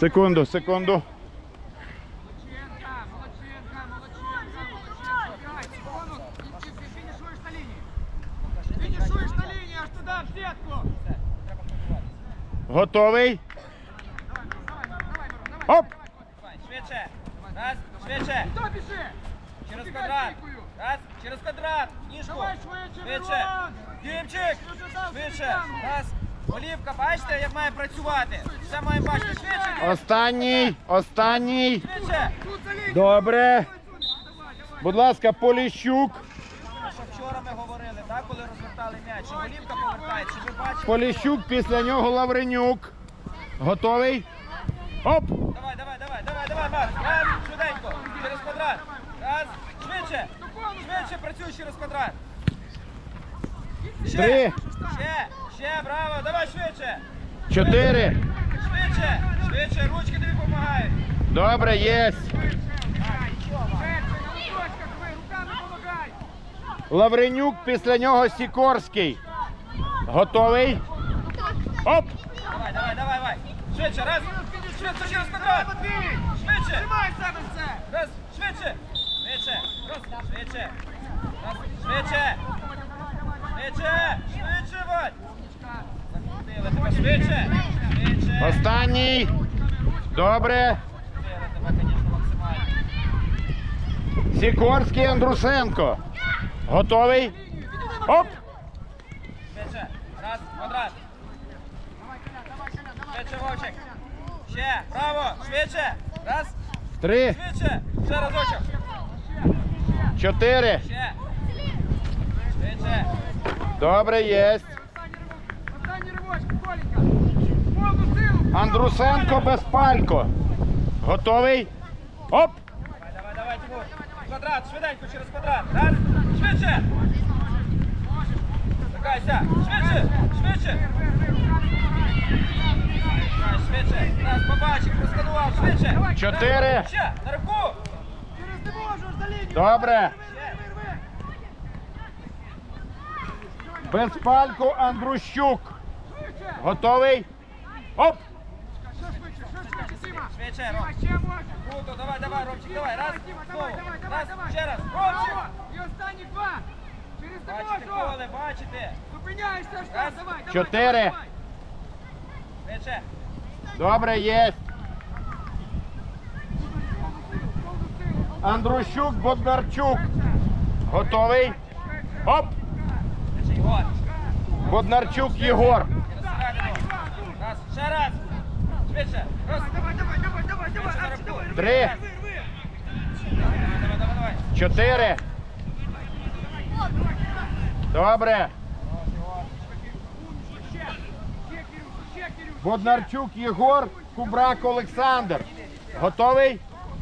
Секунду, секунду. Готовий. Давай, давай, давай, Оп! Швидше. Раз, швидше. Через квадрат. Раз, через квадрат. Ніжку. Швидше. Дімчик. Швидше. Раз. Олівка, бачите, як має працювати. Все має бачити. Швидше. Останній, останній. Швидше. Добре. Будь ласка, Поліщук. Що вчора ми говорили, так, коли розвертали м'яч, Олівка повертається, ви бачили. Поліщук, після нього Лавренюк. Готовий? Оп! Давай, давай, давай, давай, давай, Марк. Раз, швиденько. Через квадрат. Раз. Швидше. Швидше працюй через квадрат. Ще. Три. Ще. Ще, браво. Давай швидше. Чотири. Швидше. Швидше. Ручки тобі допомагають. Добре, помагай. Лавренюк, після нього Сікорський. Готовий? Оп! Давай, давай, давай, давай. Швидше, раз. Швидше через квадрат. Швидше. Тримай себе все. Раз. Швидше. Швидше. Раз. Швидше. Раз. Швидше. Швидше. Швидше, Вадь. Закрутили тебе. Швидше. Швидше. Останній. Добре. Сікорський Андрусенко. Готовий? Оп! Раз. Квадрат. Швидше, Вовчик. Ще. Браво. Швидше. Раз. Три, Швидше. Ще разочок. чотири. Ще. Швидше. Добре, єсть. Андрусенко безпалько. Готовий? Оп! Давай, давай, давай, Тимур. Квадрат, швиденько через квадрат. Раз. Швидше. Такайся. Швидше. Швидше. Швидше. Раз, побачив, просканував. Швидше. Чотири. Ще. На руку. Через не можу, аж за лінію. Добре. Ще. Безпалько Андрущук. Готовий? Оп! Ще швидше. Круто, давай, давай, Ромчик, давай. Раз. Давай, давай, давай, Раз. давай. Ще раз. Ромчик. І останні два. Через Бачите поле, бачите. Зупиняєшся Раз. давай, давай. Чотири. давай, давай. Швидше. Добре, силу. Андрущук Боднарчук. Готовий? Оп! Боднарчук Єгор. Ще раз. Швидше. Раз. Давай, давай, давай, давай, давай. Швидше Арчі, давай. Три. Давай, давай, давай. чотири. Добре. Боднарчук Єгор, Кубрак Олександр. Готовий?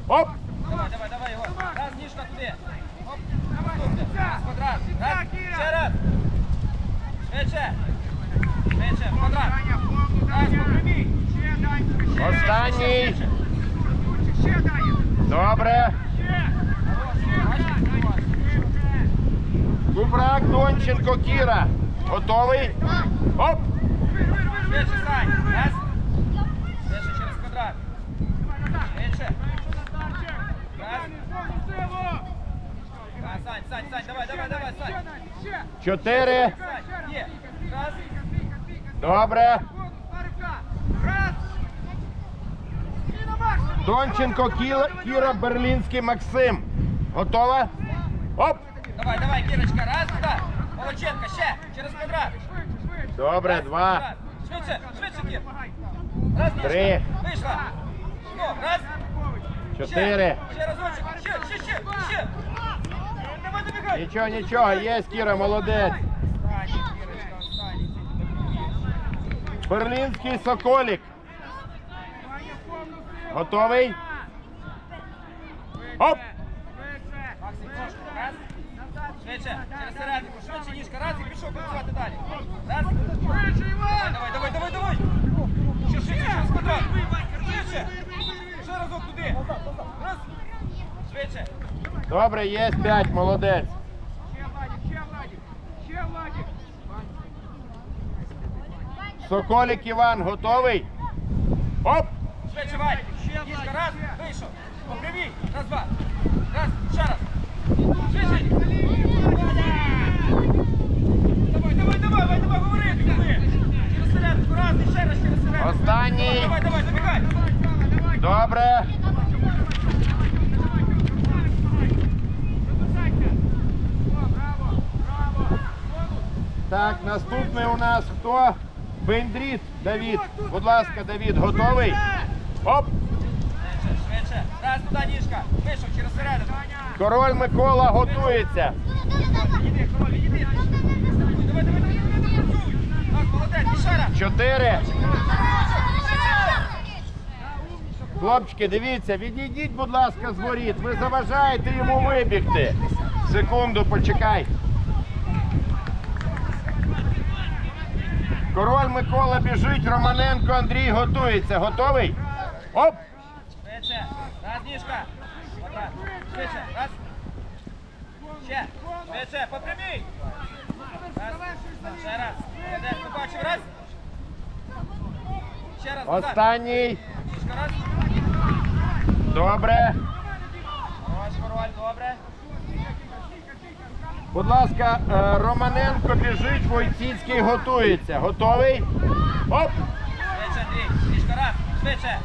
Оп! Давай, давай, давай, Ігор. Раз, ніжка туди. Оп. Давай, квадрат. Раз. Ще раз. Швидше. Швидше. Квадрат. Останній. Добре. Кубрак Донченко Кіра. Готовий? Оп! Через квадрат. Раз, Сань, Сань, Сань, давай, давай, давай, Сань. Чотири. Добре. Бонус, два ривка. Раз. І на максимум. Донченко Кіра, Кіра Берлінський Максим. Готова? Оп! Давай, давай, Кірочка. Раз, туди. Молодченка, ще. Через квадрат. Добре, два. Швидше, швидше, Кір. Раз. Три. Вийшла. Ну, раз. Чотири. Ще, ще разочок. Ще, ще, ще, ще. Давай, добігай. Нічого, нічого, є Кіра, молодець. Берлінський Соколік. Готовий? Оп! Швидше. Через середину. Швидше, ніжка. Раз і пішов працювати далі. Раз. Давай, давай, давай, давай. Ще швидше, через квадрат. Швидше. Ще разок туди. Раз. Швидше. Добре, є п'ять, молодець. Ще Владик, ще Владик. Ще Владик. Соколік Іван, готовий? Оп! швидше, Вадь. Раз, вийшов. По. Раз, два. Раз, ще раз. Давай, давай, давай, давай, давай, говори. Через селянку, раз, і ще раз через селянку. Останній. Давай, давай, забігай. Добре. Так, наступний у нас хто? Бендріт Давід. Будь ласка, Давід, готовий? Оп! Швидше. Туди ніжка. Вийшов через середину. Король Микола готується. Відійди, король, відійди. Давай, давай, давай, давай, давай, працюй. Так, молодець, ще раз. Чотири. Хлопчики, дивіться, відійдіть, будь ласка, з воріт. Ви заважаєте йому вибігти. Секунду, почекай. Король Микола біжить, Романенко Андрій готується. Готовий? Оп! Ніжка. Швидше. Раз. Ще. Швидше. Попрямій. Раз. Ще раз. Побачив. Раз. Ще раз. назад. Останній. Ніжка, раз. Добре. Хорош, король, добре. Будь ласка, е, Романенко біжить, Войціцький готується. Готовий? Оп! Швидше, Андрій. Ніжка, раз. Швидше.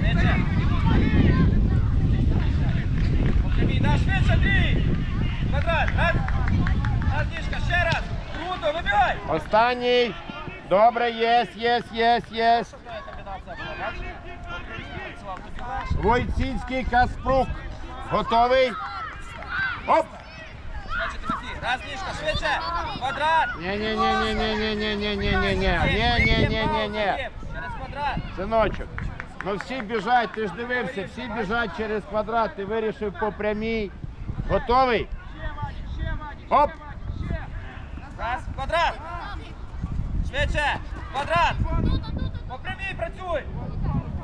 Швидше. По прямій. Да, швидше, Андрій. Квадрат. Раз. Раз, ніжка. Ще раз. Круто, вибігай. Останній. Добре, єс, єс, єс, єс. Що я комбінація була, бачиш? Працював тобі легше. Войціцький Каспрук. Готовий? Оп! Швидше, Тимофій. Раз, ніжка, швидше. Квадрат. Ні-ні-ні-ні-ні-ні-ні-ні-ні-ні. Ні-ні-ні-ні-ні. Через квадрат. Синочок, ну всі біжать, ти ж дивився, всі біжать через квадрат, ти вирішив по прямій. Готовий? Оп! Раз, квадрат. Швидше. Квадрат. По прямій працюй.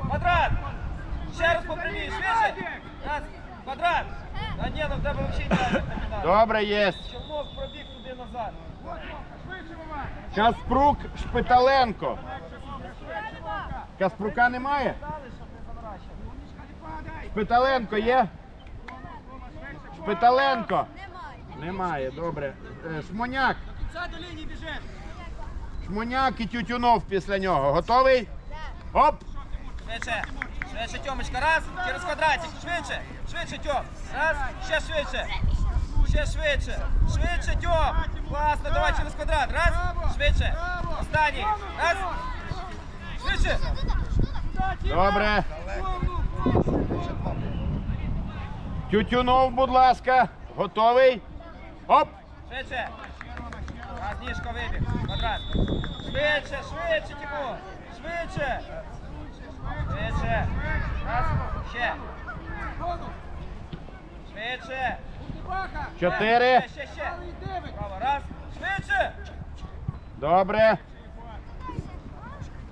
Квадрат. Ще раз по прямій. Швидше. Раз. Квадрат. А ні, ну в тебе взагалі не. Добре, єс. Челнок пробіг туди назад. Каспрук Шпиталенко. Каспрука немає? Шпиталенко є? Шпиталенко. Немає, добре. Е, Шмоняк. Шмоняк і Тютюнов після нього. Готовий? Оп! Швидше. Швидше, Тьомочка. Раз. Через квадратик. Швидше. Швидше, Тьом. Раз. Ще швидше. Ще швидше. Швидше, Тьом. Класно. Давай через квадрат. Раз. Швидше. Останній. Раз. Добре. Тютюнов, будь ласка. Готовий? Оп! Швидше. Раз, вибіг. Квадрат. Швидше, швидше, Тимур. Швидше. Швидше. Раз. Ще. Швидше. Чотири. Ще, ще, ще. Право. Раз. Швидше. Добре.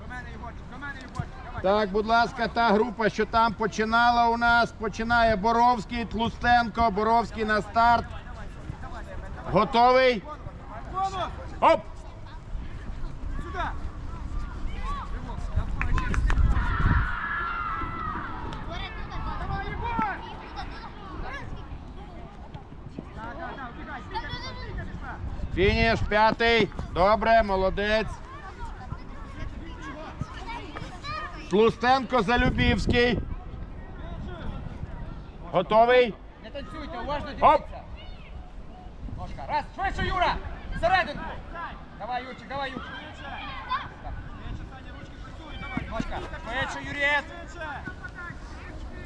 До мене Єгорчик, до мене Єгорчик. Давай. Так, будь ласка, та група, що там починала у нас, починає Боровський, Тлустенко, Боровський на старт. Готовий? Оп! Фініш, п'ятий. Добре, молодець. Тлустенко Залюбівський. Готовий? Не танцюйте, уважно Оп! Ножка. Раз. Швидше, Юра. Серединку. Давай, Юрчик, давай, Юрчик. Ножка. Швидше, Юрієць.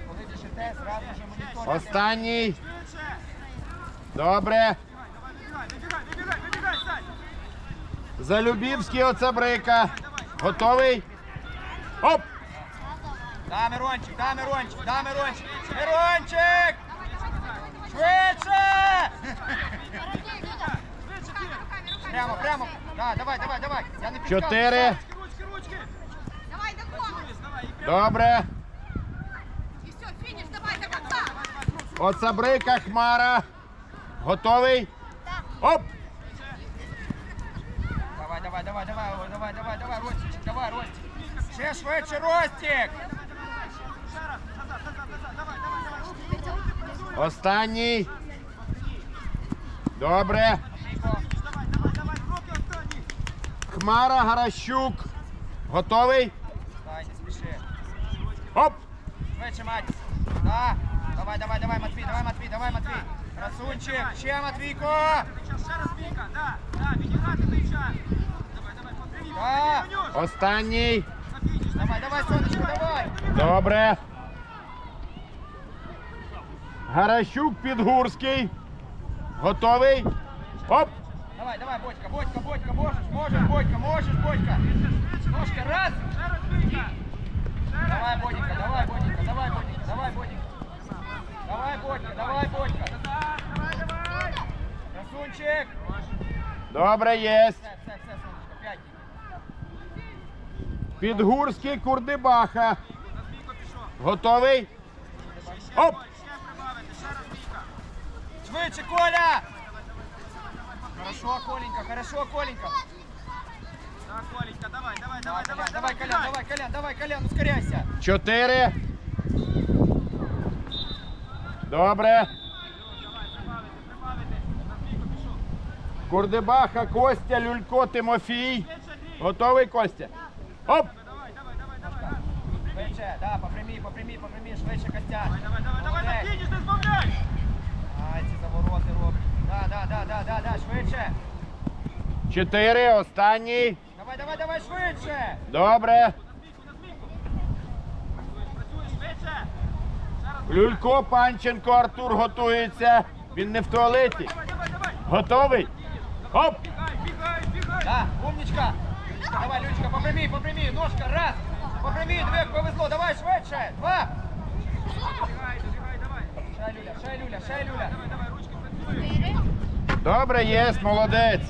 Коли біжите, зразу же монітор. Останній. Добре. Залюбівський оце брейка. Готовий? Оп! Да, Мирончик, да, Мирончик, да, Мирончик. Мирончик! Швидше! Прямо, прямо. Да, давай, давай, давай. Я не підказую. Чотири. Ручки, ручки. Давай до. Давай, і прямо. Добре. И все, финиш, давай до конца. Оце брейка Хмара. Готовий? Оп! Давай, давай, давай, давай, давай, давай, давай, Ростик, давай, Ростик. Ще швидше, Ростик! Останній. Добре. Давай, давай, давай. Хмара Гаращук. Готовий? Дай, не спіши. Оп! Швидше, мать. Да. Давай, давай, давай, Матвій, давай, Матвій, давай, Матвій. Красунчик, ще Матвійко. Ще раз Віка, да, да, відіграти м'яча. Давай, давай, по Да. Останній. Давай, давай, сонечко, давай. Добре. Гаращук Підгурський. Готовий? Оп! Давай, давай, Бодька, Бодька, Бодька, можеш, можеш, Бодька, можеш, Бодька. Ножка, раз. Давай, Боденька, давай, Боденька, давай, Боденька, давай, Боденька. Давай, Бодька, давай, Бодька. Давай, давай. Красунчик. Добре, єсть. Все, все, все, сонечко, п'ять. Підгурський Курдибаха. Готовий? Оп! Ще прибавити, ще раз Віка. Швидше, Коля. Хорошо, Коленька, хорошо, Коленька. Так, Коленька, давай, давай, Давай, давай, давай, Колян, давай, Колян, давай, Колян, ускоряйся. Чотири. Добре. Давай, прибавити, прибавити. На Віку пішов. Курдибаха, Костя, Люлько, Тимофій. Готовий, Костя? Оп! Давай, давай, давай, давай. Швидше, да, попрямі, попрямі, попрямі, швидше, Костя. Давай, давай, давай, давай, фініш, не збавляй. Да, да, да, да, да, да, швидше. Чотири. Останній. Давай, давай, давай, швидше. Добре. Люлько, Панченко, Артур готується. Він не в туалеті. Готовий? Оп! Бігай, бігай, бігай. Да, умничка. Давай, Люлечка, попрямі, попрямі, ножка, раз. Попрямі, диви, як повезло, давай, швидше. Два. Ще Люля, ще Люля, ще Люля. Добре, єс, молодець.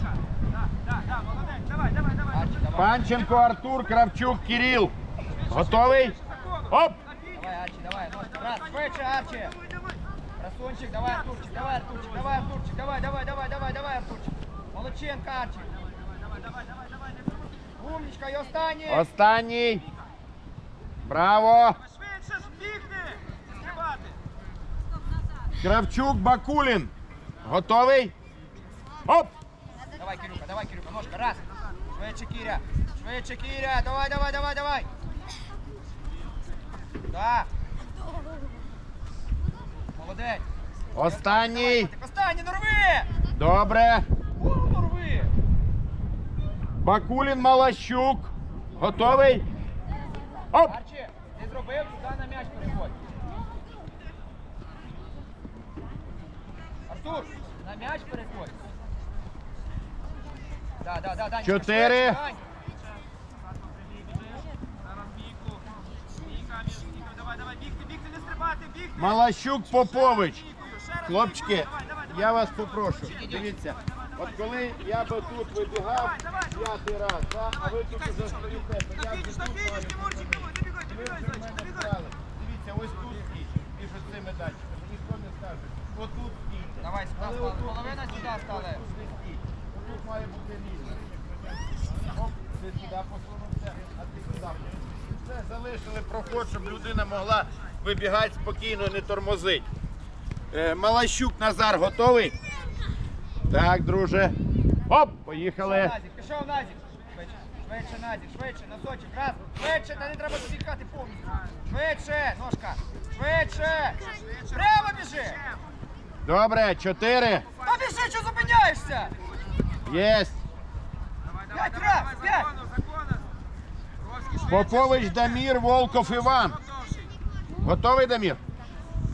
Да, да, да, молодець. Давай, давай, давай. Арчі, давай. Панченко, Артур, Кравчук, Кирил. Готовий? Оп! Давай, Арчі, давай, ножка, раз, швидше, Арчі. Красунчик, давай, Артурчик, давай, Артурчик, давай, Артурчик, давай, давай, давай, давай, давай, Артурчик. Молодченко, Арчі. Давай, давай, давай, давай, не пропусти. Умничка, і останній. Останній. Браво! Швидше ж бігти. Стрибати. Кравчук, Бакулін. Готовий? Оп! Давай, Кирюха, давай, Кирюха, ножка, раз. Швидше, Киря. Швидше, Киря. Давай, давай, давай, давай. Да. Молодець. Останній. Так, Останній, норви! Добре. О, норви! Бакулін, Малащук. Готовий? Оп! Арчі, ти зробив, туди на м'яч переходь. Артур, на м'яч переходь. Да, да, да, Данечка, Чотири. швидше, Дань. Зараз Давай, давай, бігти, бігти, не стрибати, бігти. Малащук, Попович. Вікою, ще раз Хлопчики, Вікою. Давай, давай, давай. я вас попрошу. Дивіться, от коли я би тут вибігав п'ятий раз, да, а ви тут уже стоїте, то я б тут на фініш, маю Тимурчик, давай, добігай, добігай, вже зайчик, мене добігай. брали. Дивіться, ось тут стійте, між цими датчиками, ніхто не скаже. Отут. Давай, сюди стали. Половина сюди стали. Тут має бути. Оп, ти сюди посунувся, а ти сюди. Все, залишили проход, щоб людина могла вибігати спокійно, не тормозить. Е, Малащук Назар готовий? Так, друже. Оп, поїхали. Пішов Назік. Швидше, Назік, швидше, носочок, раз. Швидше, та не треба затікати повністю. Швидше, ножка. Швидше. Прямо біжи. Добре, чотири. Та біжи, що зупиняєшся? Єсть. П'ять раз, п'ять. Попович. Дамір, Волков Іван. Готовий, Дамір?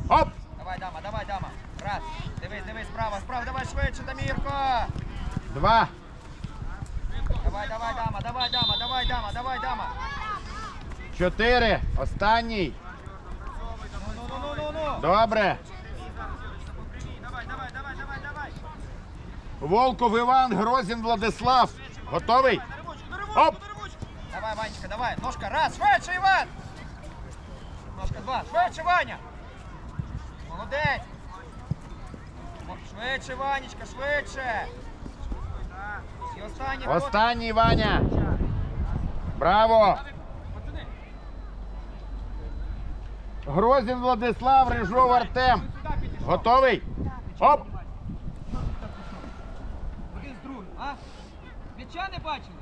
Оп! Давай, дама, давай, дама. Раз. Дивись, дивись, справа, справа, давай швидше, Дамірко. Два. Давай, давай, дама, давай, дама, давай, дама, давай, дама. Чотири. Останній. Ну, ну, ну, ну, ну. Добре. Давай, давай, давай, давай, давай. Волков Іван, Грозін Владислав. Готовий? Оп. Давай, Ванечка, давай. Ножка, раз, швидше, Іван. Ножка, два, швидше, Ваня. Молодець. Швидше, Ванечка, швидше. І останній. Останній Ваня. Браво! Грозін Владислав, Рижов Артем. Готовий? Оп! Один з другим, а? М'яча не бачили?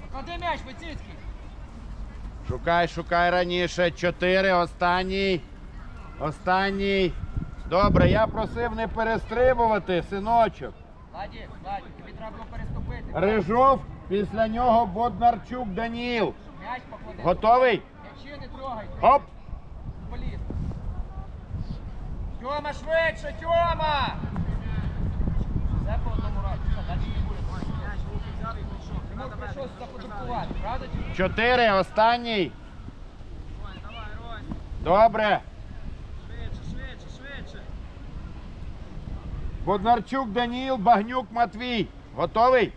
Поклади м'яч, Войціцький. Шукай, шукай раніше. Чотири. Останній. Останній. Добре, я просив не перестрибувати, синочок. Владі, Владі, тобі треба було переступити. Рижов, після нього Боднарчук Даніл. М'яч поклади. Готовий? М'ячі не трогай. Оп! Поліз. Тьома, швидше, Тьома! Все по одному разу. Все, далі не буде. Йому прийшов сюди подуркувати, правда чи ні? Чотири. Останній. Добре. Швидше, швидше, швидше. Боднарчук Даніл, Багнюк Матвій. Готовий?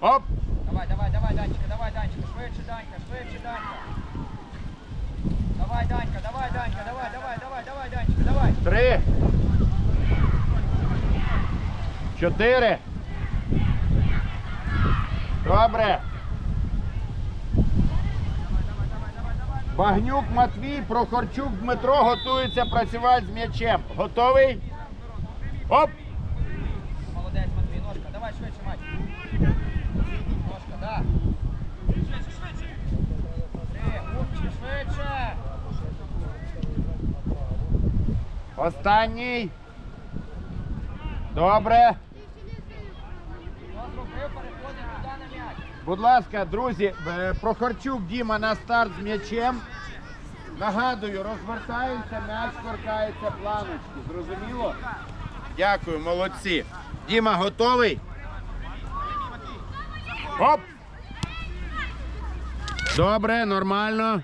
Оп! Давай, давай, давай, Данечка, давай, Данечка, швидше, Данька, швидше, Данька. Давай, Данька, давай, Данька, давай, давай, давай, давай, Данечка, давай. Три. Чотири. Добре. Багнюк Матвій, Прохорчук Дмитро готується працювати з м'ячем. Готовий? Оп! Молодець, Матвій, ножка, давай швидше, мать. Ножка, да. Швидше, швидше. Три, швидше. Останній. Добре. Хто зробив, переходить туди на м'яч. Будь ласка, друзі, е, Прохорчук Діма на старт з м'ячем. Нагадую, розвертається, м'яч торкається планочки. Зрозуміло? Дякую, молодці. Діма готовий? Оп! Добре, нормально.